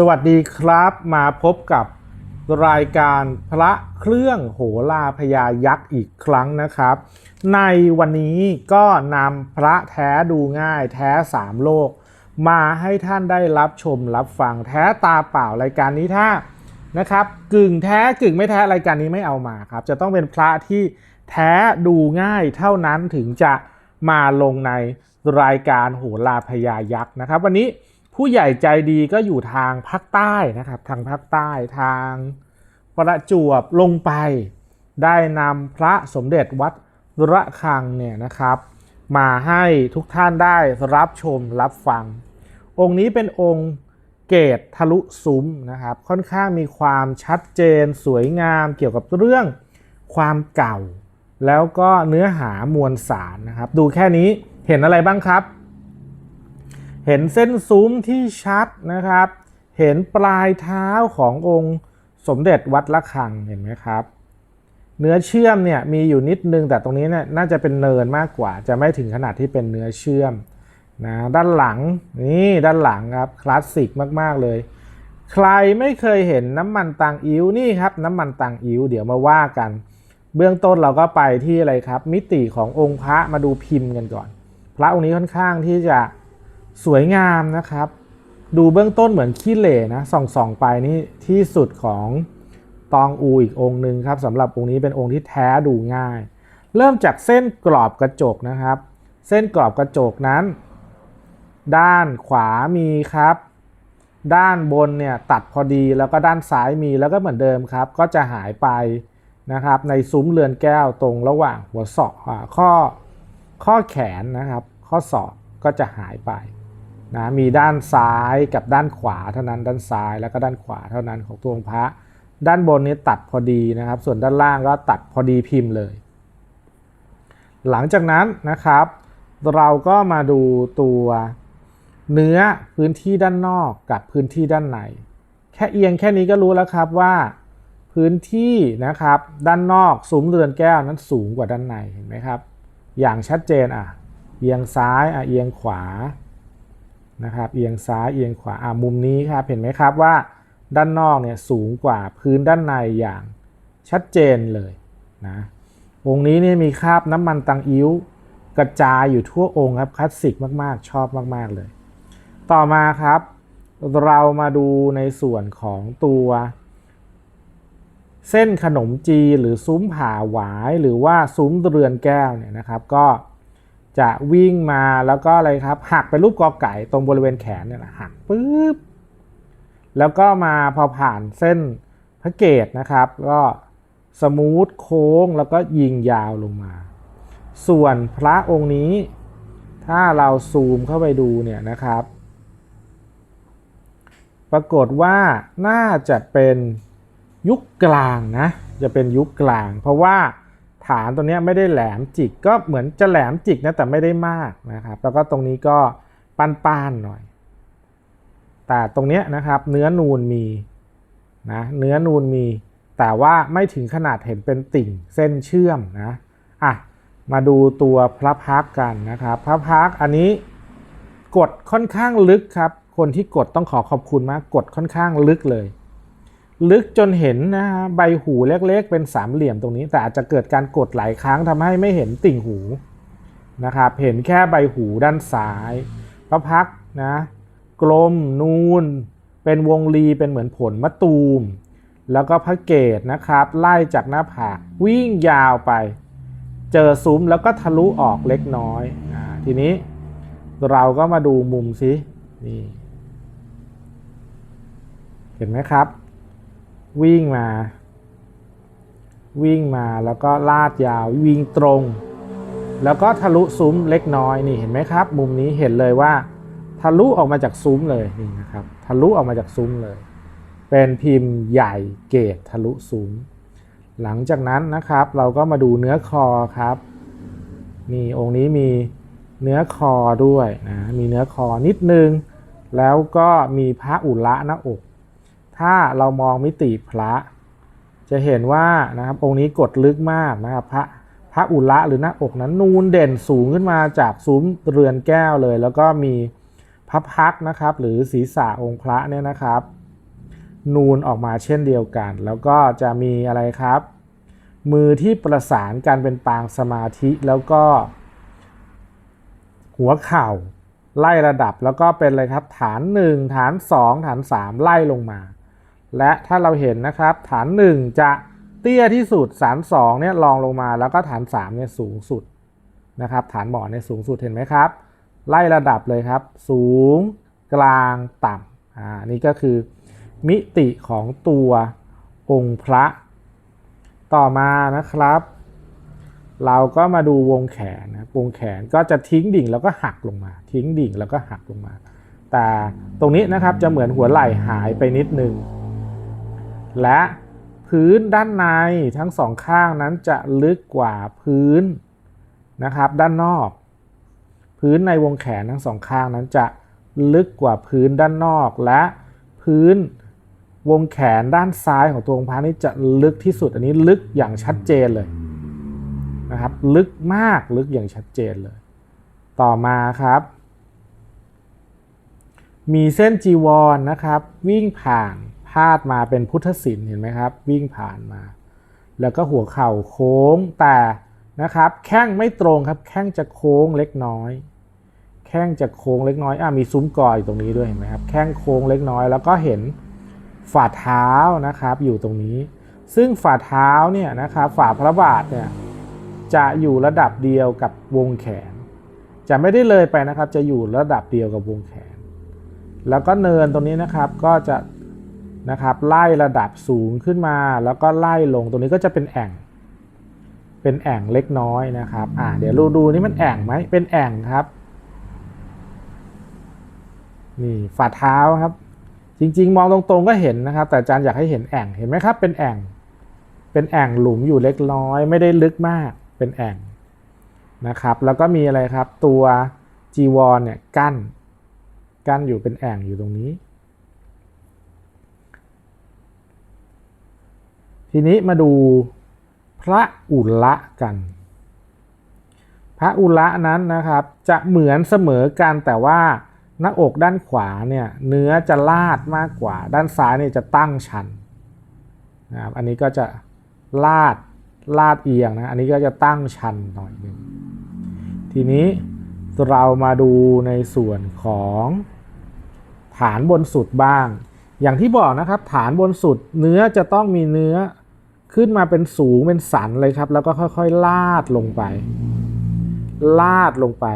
สวัสดีครับมาพบกับรายการพระเครื่องโหราพญายักษ์อีกครั้งนะครับ ในวันนี้ก็นำพระแท้ดูง่ายแท้สามโลก มาให้ท่านได้รับชมรับฟังแท้ตาเปล่ารายการนี้ถ้านะครับ กึ่งแท้กึ่งไม่แท้รายการนี้ไม่เอามาครับ จะต้องเป็นพระที่แท้ดูง่ายเท่านั้นถึงจะมาลงในรายการโหราพญายักษ์นะครับ วันนี้ ผู้ใหญ่ใจดีก็อยู่ทางภาคใต้นะครับทางภาคใต้ทางประจวบลงไป ได้นำพระสมเด็จวัดระฆังเนี่ยนะครับ มาให้ทุกท่านได้รับชมรับฟัง องค์นี้เป็นองค์เกตทะลุซุ้มนะครับ ค่อนข้างมีความชัดเจนสวยงามเกี่ยวกับเรื่องความเก่า แล้วก็เนื้อหามวลสารนะครับ ดูแค่นี้เห็นอะไรบ้างครับ เห็นเส้นซุ้มที่ชัดนะครับ เห็นปลายเท้าขององค์สมเด็จวัดละคังเห็นไหมครับ เนื้อเชื่อมเนี่ยมีอยู่นิดนึงแต่ตรงนี้เนี่ยน่าจะเป็นเนินมากกว่า จะไม่ถึงขนาดที่เป็นเนื้อเชื่อมนะด้านหลังนี่ด้านหลังครับคลาสสิกมากๆเลย ใครไม่เคยเห็นน้ำมันตังอิ้วนี่ครับน้ำมันตังอิ้วเดี๋ยวมาว่ากัน เบื้องต้นเราก็ไปที่อะไรครับ มิติขององค์พระมาดูพิมพ์กันก่อน พระองค์นี้ค่อนข้างที่จะ สวยงามนะครับ ดูเบื้องต้นเหมือนขี้เหร่นะส่องส่องๆไปนี่ที่สุดของตองอูอีกองค์หนึ่งครับสำหรับองค์นี้เป็นองค์ที่แท้ดูง่าย เริ่มจากเส้นกรอบกระจกนะครับ เส้นกรอบกระจกนั้น ด้านขวามีครับ ด้านบนเนี่ยตัดพอดีแล้วก็ด้านซ้ายมีแล้วก็เหมือนเดิมครับ ก็จะหายไปนะครับในซุ้มเรือนแก้วตรงระหว่างหัวศอกข้อข้อแขนนะครับ ข้อศอกก็จะหายไป นะมีด้านซ้ายกับด้านขวาเท่านั้นด้านซ้ายแล้วก็ด้านขวาเท่านั้นของตัวองค์พระ ด้านบนนี้ตัดพอดีนะครับ ส่วนด้านล่างก็ตัดพอดีพิมพ์เลย หลังจากนั้นนะครับ เราก็มาดูตัวเนื้อพื้นที่ด้านนอกกับพื้นที่ด้านใน แค่เอียงแค่นี้ก็รู้แล้วครับว่า พื้นที่นะครับด้านนอกซุ้มเรือนแก้วนั้นสูงกว่าด้านในเห็นไหมครับ อย่างชัดเจนอะเอียงซ้ายอะเอียงขวา นะครับเอียงซ้ายเอียงขวาอะมุมนี้ครับเห็นไหมครับว่าด้านนอกเนี่ยสูงกว่าพื้นด้านในอย่างชัดเจนเลยนะองค์นี้เนี่ยมีคราบน้ำมันตังอิ้วกระจายอยู่ทั่วองค์ครับคลาสสิกมากๆ ชอบมาก ๆ เลย ต่อมาครับ เรามาดูในส่วนของตัว เส้นขนมจีหรือซุ้มผ่าหวายหรือว่าซุ้มเรือนแก้วเนี่ยนะครับ ก็ จะวิ่งมาแล้วก็อะไรครับ หักเป็นรูปกอไก่ตรงบริเวณแขนเนี่ยหักปุ๊บแล้วก็มาพอผ่านเส้นพระเกตนะครับ ก็สมูทโค้งแล้วก็ยิงยาวลงมา ส่วนพระองค์นี้ ถ้าเราซูมเข้าไปดูเนี่ยนะครับ ปรากฏว่าน่าจะเป็นยุคกลางนะ จะเป็นยุคกลาง เพราะว่า ฐานตัวนี้ไม่ได้แหลมจิกก็เหมือนจะแหลมจิกนะแต่ไม่ได้มากนะครับ แล้วก็ตรงนี้ก็ปานๆหน่อย แต่ตรงเนี้ยนะครับเนื้อนูนมีนะเนื้อนูนมี แต่ว่าไม่ถึงขนาดเห็นเป็นติ่งเส้นเชื่อมนะอะมาดูตัวพระพักกันนะครับ พระพักอันนี้กดค่อนข้างลึกครับ คนที่กดต้องขอขอบคุณมากกดค่อนข้างลึกเลย ลึกจนเห็นนะฮะใบหูเล็กๆ เป็นสามเหลี่ยมตรงนี้ แต่อาจจะเกิดการกดหลายครั้งทำให้ไม่เห็นติ่งหูนะครับเห็นแค่ใบหูด้านซ้ายพระพักนะกลมนูน เป็นวงรีเป็นเหมือนผลมะตูม แล้วก็พระเกตนะครับ ไล่จากหน้าผากวิ่งยาวไป เจอซุ้มแล้วก็ทะลุออกเล็กน้อยอทีนี้เราก็มาดูมุมซินี่เห็นไหมครับ วิ่งมา วิ่งมาแล้วก็ลาดยาววิ่งตรง แล้วก็ทะลุซุ้มเล็กน้อยนี่เห็นไหมครับ มุมนี้เห็นเลยว่า ทะลุออกมาจากซุ้มเลยนี่นะครับ ทะลุออกมาจากซุ้มเลย เป็นพิมพ์ใหญ่เกตทะลุซุ้มหลังจากนั้นนะครับ เราก็มาดูเนื้อคอครับนี่องค์นี้มีเนื้อคอด้วยนะมีเนื้อคอนิดนึง แล้วก็มีพระอุระหน้าอก ถ้าเรามองมิติพระ จะเห็นว่านะครับองค์นี้กดลึกมากนะครับพระพระอุระหรือหน้าอกนั้นนูนเด่นสูงขึ้นมาจากซุ้มเรือนแก้วเลย แล้วก็มีพระพักนะครับ หรือศีรษะองค์พระเนี่ยนะครับ นูนออกมาเช่นเดียวกัน แล้วก็จะมีอะไรครับ มือที่ประสานกันเป็นปางสมาธิแล้วก็ หัวเข่าไล่ระดับแล้วก็เป็นเลยครับ ฐาน 1 ฐาน 2 ฐาน 3 ไล่ลงมา และถ้าเราเห็นนะครับฐาน 1 จะเตี้ยที่สุดฐาน2เนี่ยรองลงมาแล้วก็ฐาน3เนี่ยสูงสุดนะครับฐานหมอนเนี่ยสูงสุดเห็นไหมครับ ไล่ระดับเลยครับ สูงกลางต่ำอ่านี่ก็คือ มิติของตัวองค์พระ ต่อมานะครับ เราก็มาดูวงแขนนะวงแขนก็จะทิ้งดิ่งแล้วก็หักลงมา ทิ้งดิ่งแล้วก็หักลงมา แต่ตรงนี้นะครับจะเหมือนหัวไหล่หายไปนิดนึง และพื้นด้านในทั้งสองข้างนั้นจะลึกกว่าพื้นนะครับด้านนอก พื้นในวงแขนทั้งสองข้างนั้นจะลึกกว่าพื้นด้านนอก และพื้นวงแขนด้านซ้ายของตัวองค์พระนี่จะลึกที่สุด อันนี้ลึกอย่างชัดเจนเลยนะครับลึกมากลึกอย่างชัดเจนเลย ต่อมาครับ มีเส้นจีวรนนะครับ วิ่งผ่าน พาดมาเป็นพุทธศิลป์เห็นไหมครับ วิ่งผ่านมา แล้วก็หัวเข่าโค้งแต่นะครับแข้งไม่ตรงครับแข้งจะโค้งเล็กน้อย แข้งจะโค้งเล็กน้อยอะมีซุ้มกออยู่ตรงนี้ด้วยเห็นไหมครับแข้งโค้งเล็กน้อย แล้วก็เห็นฝ่าเท้านะครับอยู่ตรงนี้ ซึ่งฝ่าเท้าเนี่ยนะครับฝ่าพระบาทเนี่ยจะอยู่ระดับเดียวกับวงแขน จะไม่ได้เลยไปนะครับจะอยู่ระดับเดียวกับวงแขน แล้วก็เนินตรงนี้นะครับก็จะ นะครับไล่ระดับสูงขึ้นมา แล้วก็ไล่ลงตรงนี้ก็จะเป็นแอ่ง เป็นแอ่งเล็กน้อยนะครับอ่าเดี๋ยวดูดูนี่มันแอ่งไหมเป็นแอ่งครับนี่ฝ่าเท้าครับ จริง ๆ มองตรงๆก็เห็นนะครับ แต่อาจารย์อยากให้เห็นแอ่งเห็นไหมครับ เป็นแอ่ง เป็นแอ่งหลุมอยู่เล็กน้อย ไม่ได้ลึกมากเป็นแอ่งนะครับ แล้วก็มีอะไรครับ ตัวจีวรเนี่ยกั้น กั้นอยู่เป็นแอ่งอยู่ตรงนี้ ทีนี้มาดูพระอุละกัน พระอุละนั้นนะครับจะเหมือนเสมอกันแต่ว่าหน้าอกด้านขวาเนี่ยเนื้อจะลาดมากกว่า ด้านซ้ายเนี่ยจะตั้งชันนะครับอันนี้ก็จะลาดลาดเอียงนะอันนี้ก็จะตั้งชันหน่อยหนึ่งทีนี้เรามาดูในส่วนของฐานบนสุดบ้าง อย่างที่บอกนะครับฐานบนสุดเนื้อจะต้องมีเนื้อ ขึ้นมาเป็นสูงเป็นสันเลยครับ แล้วก็ค่อยๆ ลาดลงไป ลาดลงไป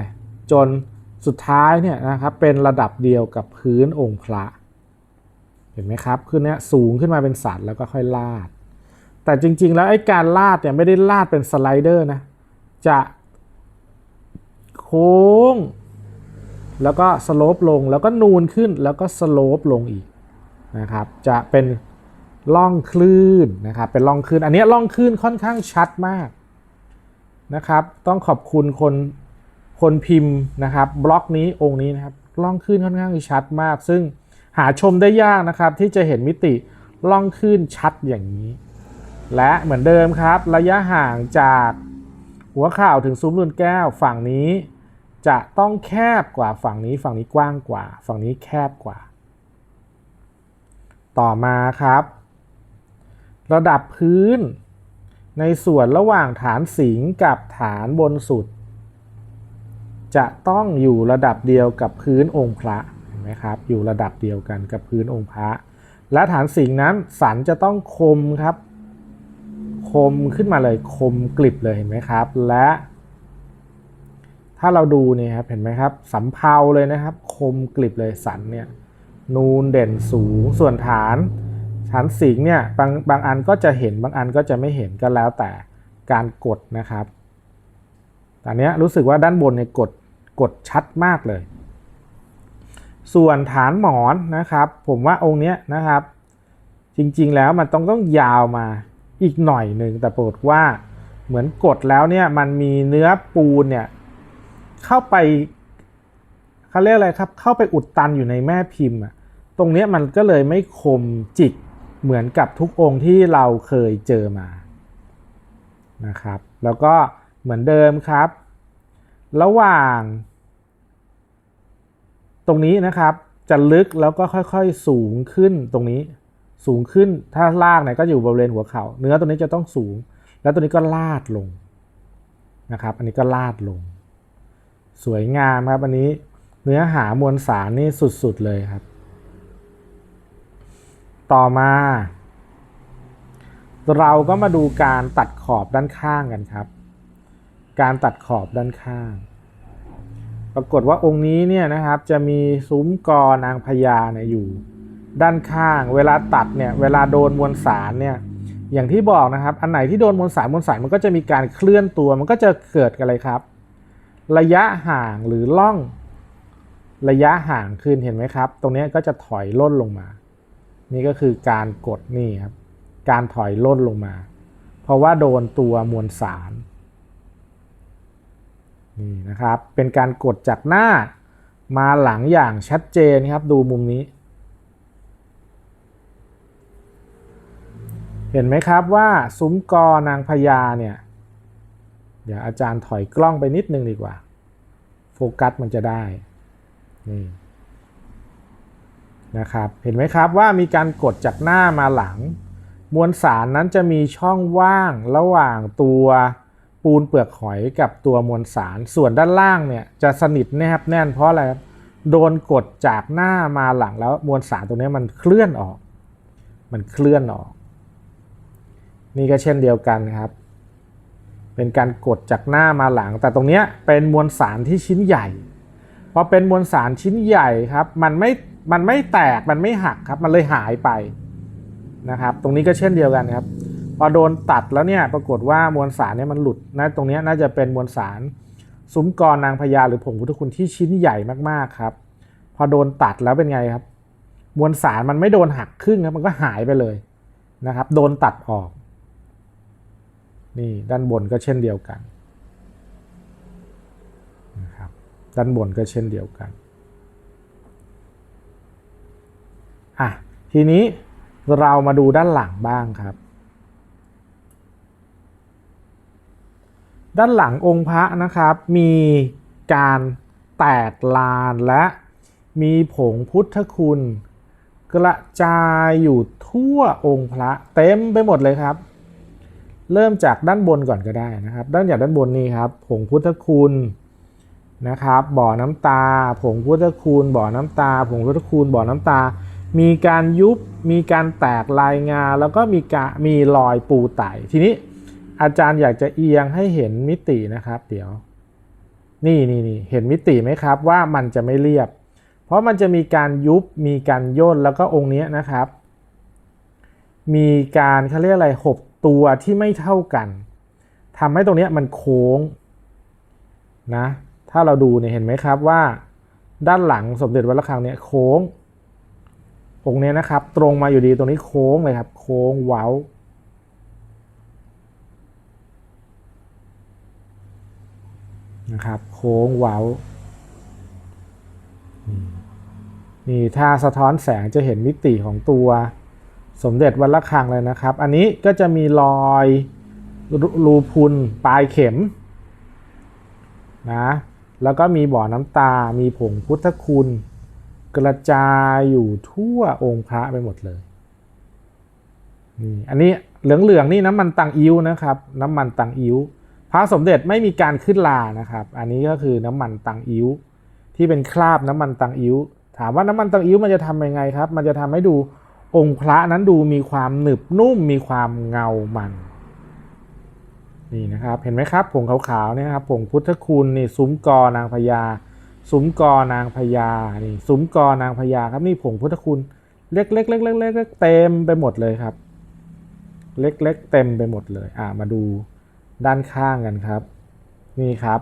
จนสุดท้ายเนี่ยนะครับเป็นระดับเดียวกับพื้นองค์พระ เห็นไหมครับขึ้นเนี้ยสูงขึ้นมาเป็นสันแล้วก็ค่อยลาด แต่จริงๆ แล้วไอ้การลาดเนี่ยไม่ได้ลาดเป็นสไลเดอร์นะ จะโค้ง แล้วก็สโลปลงแล้วก็นูนขึ้นแล้วก็สโลปลงอีกนะครับ จะเป็น ล่องคลื่นนะครับเป็นล่องคลื่นอันนี้ล่องคลื่นค่อนข้างชัดมากนะครับ ต้องขอบคุณคนคนพิมพ์นะครับ บล็อกนี้องค์นี้นะครับล่องคลื่นค่อนข้างชัดมาก ซึ่งหาชมได้ยากนะครับ ที่จะเห็นมิติล่องคลื่นชัดอย่างนี้ และเหมือนเดิมครับ ระยะห่างจากหัวข่าวถึงซุ้มลุนแก้วฝั่งนี้จะต้องแคบกว่าฝั่งนี้ฝั่งนี้กว้างกว่า ฝั่งนี้แคบกว่า ต่อมาครับ ระดับพื้น ในส่วนระหว่างฐานสิงกับฐานบนสุด จะต้องอยู่ระดับเดียวกับพื้นองค์พระเห็นไหมครับ อยู่ระดับเดียวกันกับพื้นองค์พระ และฐานสิงนั้นสันจะต้องคมครับ คมขึ้นมาเลยคมกลิบเลยเห็นไหมครับ และถ้าเราดูเนี่ยครับเห็นไหมครับสำเภาเลยนะครับ คมกลิบเลยสันเนี่ยนูนเด่นสูงส่วนฐาน ฐานสิงเนี่ยบางบางอันก็จะเห็นบางอันก็จะไม่เห็นก็แล้วแต่การกดนะครับต่เนี้รู้สึกว่าด้านบนเนี่ยกดกดชัดมากเลย ส่วนฐานหมอนนะครับ ผมว่าองค์เนี้ยนะครับ จริงๆแล้วมันต้องต้องยาวมาอีกหน่อยหนึ่งแต่ปรากฏว่าเหมือนกดแล้วเนี่ยมันมีเนื้อปูนเนี่ยเข้าไปเขาเรียกอะไรครับ เข้าไปอุดตันอยู่ในแม่พิมพ์อะตรงเนี้ยมันก็เลยไม่คมจิก เหมือนกับทุกองค์ที่เราเคยเจอมานะครับ แล้วก็เหมือนเดิมครับ ระหว่าง ตรงนี้นะครับจะลึกแล้วก็ค่อยๆสูงขึ้นตรงนี้สูงขึ้นถ้าลากเนี่ยก็อยู่บริเวณหัวเขา่าเนื้อตัวนี้จะต้องสูง แล้วตัวนี้ก็ลาดลงนะครับ อันนี้ก็ลาดลง สวยงามครับอันนี้เนื้อหามวลสารนี่สุดๆเลยครับ ต่อมา เราก็มาดูการตัดขอบด้านข้างกันครับ การตัดขอบด้านข้าง ปรากฏว่าองค์นี้เนี่ยนะครับจะมีซุ้มกอนางพญาเนี่ยอยู่ด้านข้าง เวลาตัดเนี่ยเวลาโดนมวลสารเนี่ยอย่างที่บอกนะครับ อันไหนที่โดนมวลสารมวลสารมันก็จะมีการเคลื่อนตัว มันก็จะเกิดอะไรครับ ระยะห่างหรือล่อง ระยะห่างขึ้นเห็นไหมครับ ตรงนี้ก็จะถอยล่นลงมา นี่ก็คือการกดนี่ครับการถอยล่นลงมา เพราะว่าโดนตัวมวลสารนี่นะครับเป็นการกดจากหน้ามาหลังอย่างชัดเจนครับดูมุมนี้ เห็นไหมครับว่าซุ้มกอนางพญาเนี่ยเดี๋ยวอาจารย์ถอยกล้องไปนิดนึงดีกว่า โฟกัสมันจะได้นี่ นะครับเห็นไหมครับว่ามีการกดจากหน้ามาหลัง มวลสารนั้นจะมีช่องว่างระหว่างตัวปูนเปลือกหอยกับตัวมวลสาร ส่วนด้านล่างเนี่ยจะสนิทแนบแน่นเพราะอะไรครับโดนกดจากหน้ามาหลังแล้วมวลสารตรงนี้มันเคลื่อนออก มันเคลื่อนออก นี่ก็เช่นเดียวกันครับ เป็นการกดจากหน้ามาหลัง แต่ตรงนี้เป็นมวลสารที่ชิ้นใหญ่พอเป็นมวลสารชิ้นใหญ่ครับ มันไม่ มันไม่แตกมันไม่หักครับ มันเลยหายไปนะครับ ตรงนี้ก็เช่นเดียวกันครับ พอโดนตัดแล้วเนี่ยปรากฏว่ามวลสารเนี่ยมันหลุดนะตรงนี้น่าจะเป็นมวลสารซุ้มกรนางพญาหรือผงพุทธคุณที่ชิ้นใหญ่มากๆครับ พอโดนตัดแล้วเป็นไงครับ มวลสารมันไม่โดนหักครึ่งครับมันก็หายไปเลยนะครับ โดนตัดออก นี่ด้านบนก็เช่นเดียวกันนะครับด้านบนก็เช่นเดียวกัน อะ ทีนี้เรามาดูด้านหลังบ้างครับ ด้านหลังองค์พระนะครับ มีการแตกลานและมีผงพุทธคุณ กระจายอยู่ทั่วองค์พระเต็มไปหมดเลยครับ เริ่มจากด้านบนก่อนก็ได้นะครับ ด้านจากด้านบนนี้ครับ ผงพุทธคุณนะครับ บ่อน้ำตา ผงพุทธคุณ บ่อน้ำตา ผงพุทธคุณ บ่อน้ำตา มีการยุบ มีการแตกลายงา แล้วก็มีการมีรอยปูไต่ทีนี้อาจารย์อยากจะเอียงให้เห็นมิตินะครับ เดี๋ยว นี่นี่นี่เห็นมิติไหมครับว่ามันจะไม่เรียบ เพราะมันจะมีการยุบ มีการย่นแล้วก็องค์นี้นะครับ มีการเขาเรียกอะไรหกตัวที่ไม่เท่ากันทำให้ตรงนี้มันโค้งนะถ้าเราดูเนี่ยเห็นไหมครับว่า ด้านหลังสมเด็จวัดระฆังเนี่ยโค้ง องนี้นะครับ ตรงมาอยู่ดีตรงนี้โค้งเลยครับ โค้งเว้านะครับ โค้งเว้านี่ถ้าสะท้อนแสงจะเห็นมิติของตัวสมเด็จวัดระฆังเลยนะครับ อันนี้ก็จะมีรอยรูพุนปลายเข็มนะแล้วก็มีบ่อน้ำตา มีผงพุทธคุณ กระจายอยู่ทั่วองค์พระไปหมดเลยนี่อันนี้เหลืองๆนี่น้ำมันตังอิ้วนะครับ น้ำมันตังอิ้วพระสมเด็จไม่มีการขึ้นลานะครับ อันนี้ก็คือน้ำมันตังอิ้วที่เป็นคราบน้ำมันตังอิ้วถามว่าน้ำมันตังอิ้วมันจะทำยังไงครับ มันจะทำให้ดูองค์พระนั้นดูมีความหนึบนุ่มมีความเงามันนี่นะครับเห็นไหมครับผงขาวๆเนี่ยครับผงพุทธคุณนี่ซุ้มกอนางพญา ซุ้มกอนางพญานี่ซุ้มกอนางพญาครับนี่ผงพุทธคุณเล็กๆเล็กๆเล็กเต็มไปหมดเลยครับ เล็กๆเต็มไปหมดเลย อ่ามาดูด้านข้างกันครับ นี่ครับ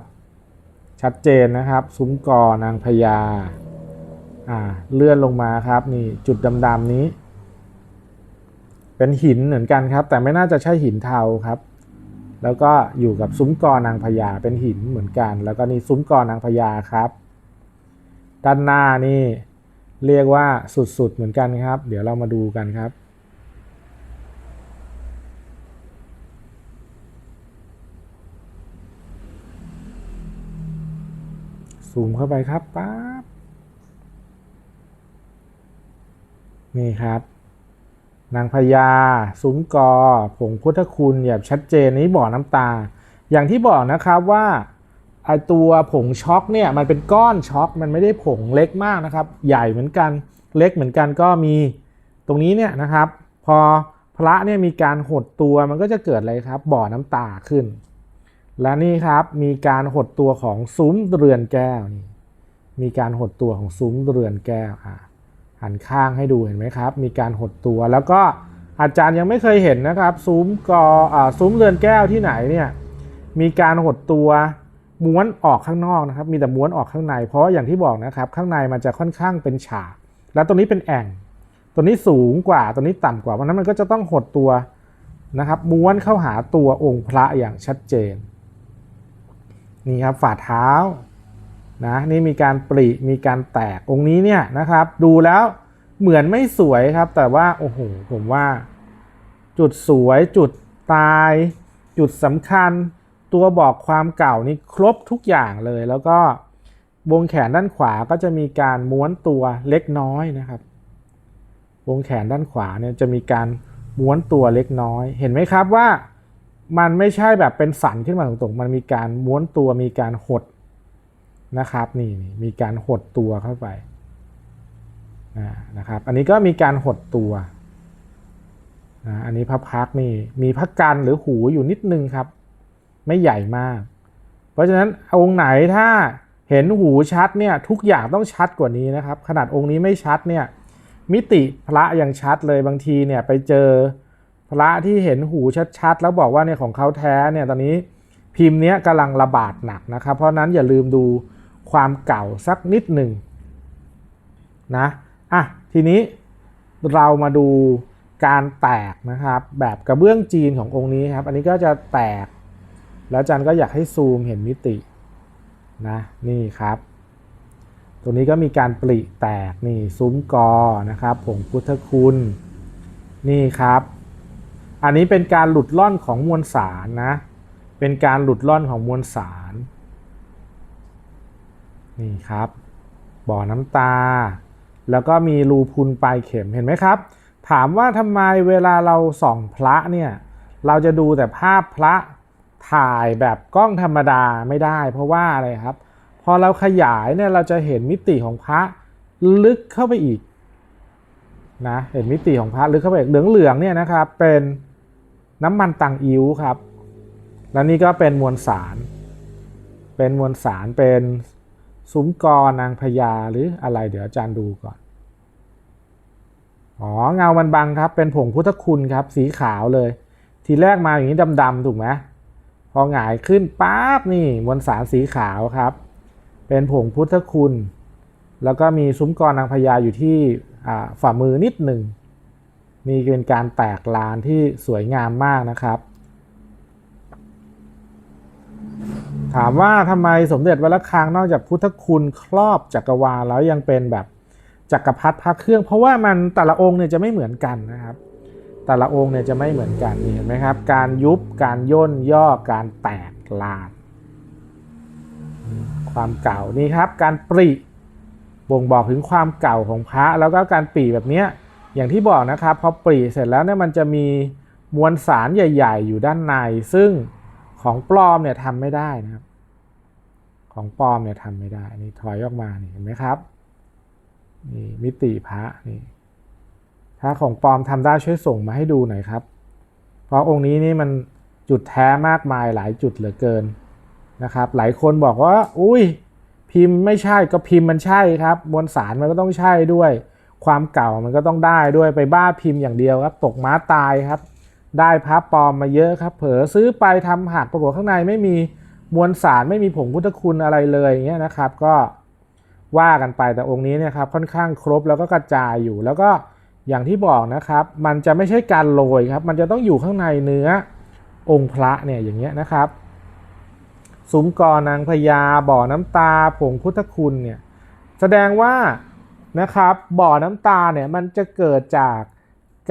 ชัดเจนนะครับซุ้มกอนางพญาอ่าเลื่อนลงมาครับนี่จุดดำๆนี้ เป็นหินเหมือนกันครับ แต่ไม่น่าจะใช่หินเทาครับแล้วก็อยู่กับซุ้มกอนางพญาเป็นหินเหมือนกัน แล้วก็นี่ซุ้มกอนางพญาครับ ด้านหน้านี่เรียกว่าสุดๆเหมือนกันครับ เดี๋ยวเรามาดูกันครับ ซูมเข้าไปครับปั๊บนี่ครับ นางพญาซุ้มกอผงพุทธคุณแบบชัดเจนนี้บ่อน้ำตา อย่างที่บอกนะครับว่า ไอตัวผงช็อกเนี่ยมันเป็นก้อนช็อกมันไม่ได้ผงเล็กมากนะครับ ใหญ่เหมือนกันเล็กเหมือนกันก็มีตรงนี้เนี่ยนะครับ พอพระเนี่ยมีการหดตัวมันก็จะเกิดอะไรครับ บ่อน้ำตาขึ้น และนี่ครับมีการหดตัวของซุ้มเรือนแก้วนี่มีการหดตัวของซุ้มเรือนแก้วอะหันข้างให้ดูเห็นไหมครับ มีการหดตัวแล้วก็อาจารย์ยังไม่เคยเห็นนะครับ ซุ้มกออ่าซุ้มเรือนแก้วที่ไหนเนี่ยมีการหดตัว ม้วนออกข้างนอกนะครับ มีแต่ม้วนออกข้างใน เพราะอย่างที่บอกนะครับ ข้างในมันจะค่อนข้างเป็นฉาก แล้วตรงนี้เป็นแอ่ง ตัวนี้สูงกว่า ตัวนี้ต่ำกว่าเพราะฉะนั้นมันก็จะต้องหดตัวนะครับ ม้วนเข้าหาตัวองค์พระอย่างชัดเจน นี่ครับฝ่าเท้านะนี่มีการปริมีการแตกองค์นี้เนี่ยนะครับ ดูแล้วเหมือนไม่สวยครับ แต่ว่าโอ้โหผมว่า จุดสวยจุดตาย จุดสำคัญ ตัวบอกความเก่านี่ครบทุกอย่างเลย แล้วก็วงแขนด้านขวาก็จะมีการม้วนตัวเล็กน้อยนะครับ วงแขนด้านขวาเนี่ยจะมีการม้วนตัวเล็กน้อย เห็นไหมครับว่ามันไม่ใช่แบบเป็นสันขึ้นมาตรงๆ มันมีการม้วนตัวมีการหดนะครับนี่มีการหดตัวเข้าไปนะครับ อันนี้ก็มีการหดตัวนะอันนี้พระพักนี่มีพระกันหรือหูอยู่นิดนึงครับ ไม่ใหญ่มาก เพราะฉะนั้นองค์ไหนถ้าเห็นหูชัดเนี่ยทุกอย่างต้องชัดกว่านี้นะครับ ขนาดองค์นี้ไม่ชัดเนี่ยมิติพระยังชัดเลยบางทีเนี่ยไปเจอพระที่เห็นหูชัดๆแล้วบอกว่าเนี่ยของเขาแท้เนี่ยตอนนี้พิมพ์เนี้ยกำลังระบาดหนักนะครับ เพราะนั้นอย่าลืมดูความเก่าสักนิดหนึ่งนะอะทีนี้เรามาดูการแตกนะครับ แบบกระเบื้องจีนขององค์นี้ครับ อันนี้ก็จะแตก แล้วอาจารย์ก็อยากให้ซูมเห็นมิตินะนี่ครับตัวนี้ก็มีการปริแตกนี่ซุ้มกอนะครับผงพุทธคุณนี่ครับ อันนี้เป็นการหลุดล่อนของมวลสารนะ เป็นการหลุดล่อนของมวลสารนี่ครับ บ่อน้ำตา แล้วก็มีรูพุนปลายเข็มเห็นไหมครับ ถามว่าทำไมเวลาเราส่องพระเนี่ยเราจะดูแต่ภาพพระ ถ่ายแบบกล้องธรรมดาไม่ได้ เพราะว่าอะไรครับ พอเราขยายเนี่ยเราจะเห็นมิติของพระลึกเข้าไปอีกนะเห็นมิติของพระลึกเข้าไปอีกเหลืองๆเนี่ยนะครับเป็นน้ำมันตังอิ้วครับ แล้วนี่ก็เป็นมวลสาร เป็นมวลสารเป็นซุ้มกอนางพญาหรืออะไรเดี๋ยวอาจารย์ดูก่อนอ๋อเงามันบังครับ เป็นผงพุทธคุณครับ สีขาวเลย ทีแรกมาอย่างนี้ดำๆถูกไหม พอหงายขึ้นปั๊บนี่มวลสารสีขาวครับ เป็นผงพุทธคุณ แล้วก็มีซุ้มกอนางพญาอยู่ที่ฝ่ามือนิดหนึ่งนี่เป็นการแตกลานที่สวยงามมากนะครับ ถามว่าทำไมสมเด็จวัดระฆังนอกจากพุทธคุณครอบจักรวาลแล้วยังเป็นแบบจักรพรรดิพระเครื่อง เพราะว่ามันแต่ละองค์เนี่ยจะไม่เหมือนกันนะครับ แต่ละองค์เนี่ยจะไม่เหมือนกันเห็นไหมครับ การยุบการย่นย่อการแตกลานความเก่านี่ครับ การปริบ่งบอกถึงความเก่าของพระแล้วก็การปรีแบบนี้อย่างที่บอกนะครับพอปรีเสร็จแล้วเนี่ยมันจะมีมวลสารใหญ่ ๆ อยู่ด้านใน ซึ่งของปลอมเนี่ยทำไม่ได้นะครับ ของปลอมเนี่ยทำไม่ได้นี่ถอยออกมานี่เห็นไหมครับนี่มิติพระนี่ ถ้าของปลอมทำได้ช่วยส่งมาให้ดูหน่อยครับ เพราะองค์นี้นี่มันจุดแท้มากมายหลายจุดเหลือเกินนะครับ หลายคนบอกว่า อุ้ยพิมพ์ไม่ใช่ก็พิมพ์มันใช่ครับมวลสารมันก็ต้องใช่ด้วย ความเก่ามันก็ต้องได้ด้วยไปบ้าพิมพ์อย่างเดียวครับ ตกม้าตายครับ ได้พระปลอมมาเยอะครับ เผลอซื้อไปทำหักปรากฏข้างในไม่มีมวลสารไม่มีผงพุทธคุณอะไรเลยอย่างเงี้ยนะครับ ก็ว่ากันไปแต่องค์นี้เนี่ยครับค่อนข้างครบแล้วก็กระจายอยู่แล้วก็ อย่างที่บอกนะครับ มันจะไม่ใช่การโรยครับ มันจะต้องอยู่ข้างในเนื้อองค์พระเนี่ยอย่างเงี้ยนะครับซุ้มกอนางพญาบ่อน้ำตาผงพุทธคุณเนี่ยแสดงว่านะครับบ่อน้ำตาเนี่ยมันจะเกิดจาก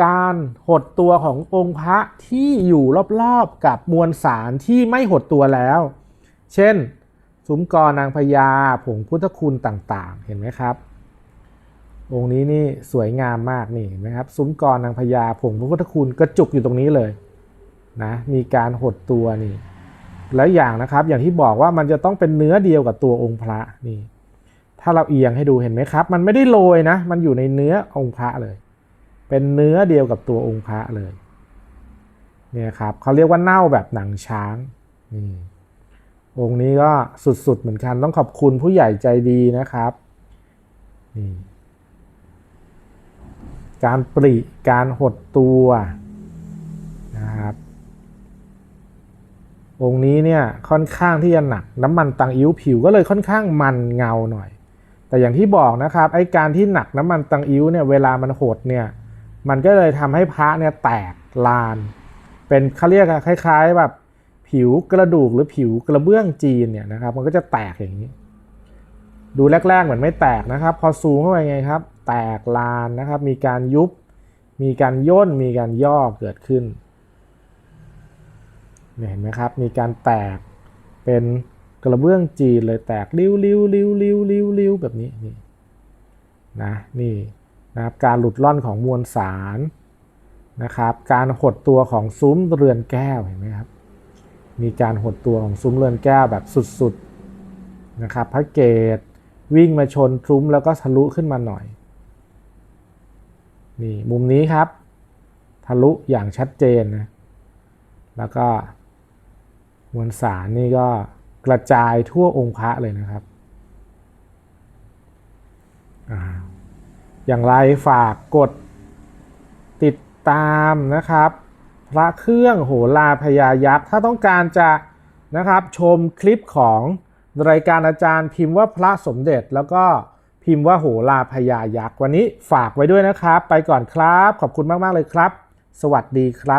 การหดตัวขององค์พระที่อยู่รอบๆกับมวลสารที่ไม่หดตัวแล้ว เช่นซุ้มกอนางพญาผงพุทธคุณต่างๆ เห็นไหมครับ องค์นี้นี่สวยงามมากนี่นไหมครับ ซุ้มกรนางพญาผงพระพุทธคุณกระจุกอยู่ตรงนี้เลยนะมีการหดตัวนี่แล้วอย่างนะครับอย่างที่บอกว่ามันจะต้องเป็นเนื้อเดียวกับตัวองค์พระนี่ ถ้าเราเอียงให้ดูเห็นไหมครับ มันไม่ได้โรยนะ มันอยู่ในเนื้อองค์พระเลย เป็นเนื้อเดียวกับตัวองค์พระเลยเนี่ยครับเขาเรียกว่าเน่าแบบหนังช้างนี่องค์นี้ก็สุดๆเหมือนกันต้องขอบคุณผู้ใหญ่ใจดีนะครับนี่ การปริการหดตัวนะครับองค์นี้เนี่ยค่อนข้างที่จะหนักน้ำมันตังอิ้วผิวก็เลยค่อนข้างมันเงาหน่อย แต่อย่างที่บอกนะครับไอการที่หนักน้ำมันตังอิ้วเนี่ยเวลามันหดเนี่ยมันก็เลยทำให้พระเนี่ยแตกลาน เป็นเขาเรียกอะคล้าย ๆ แบบผิวกระดูกหรือผิวกระเบื้องจีนเนี่ยนะครับมันก็จะแตกอย่างนี้ ดูแรกๆเหมือนไม่แตกนะครับ พอซูมเข้าไปไงครับ แตกลานนะครับ มีการยุบ มีการย่น มีการย่อเกิดขึ้น เห็นไหมครับ มีการแตกเป็นกระเบื้องจีนเลยแตกริ้วริ้วริ้วริ้วริ้วริ้วแบบนี้นี่นะนี่นะครับการหลุดล่อนของมวลสารนะครับ การหดตัวของซุ้มเรือนแก้วเห็นไหมครับ มีการหดตัวของซุ้มเรือนแก้วแบบสุดๆนะครับพระเกตวิ่งมาชนซุ้มแล้วก็ทะลุขึ้นมาหน่อย นี่มุมนี้ครับ ทะลุอย่างชัดเจนนะ แล้วก็มวลสารนี่ก็กระจายทั่วองค์พระเลยนะครับ อย่างไรฝากกดติดตามนะครับ พระเครื่องโหราพญายักษ์ถ้าต้องการจะนะครับชมคลิปของรายการอาจารย์พิมพ์ว่าพระสมเด็จแล้วก็ พิมพ์ว่าโหราพญายักษ์ วันนี้ฝากไว้ด้วยนะครับ ไปก่อนครับ ขอบคุณมาก ๆ เลยครับ สวัสดีครับ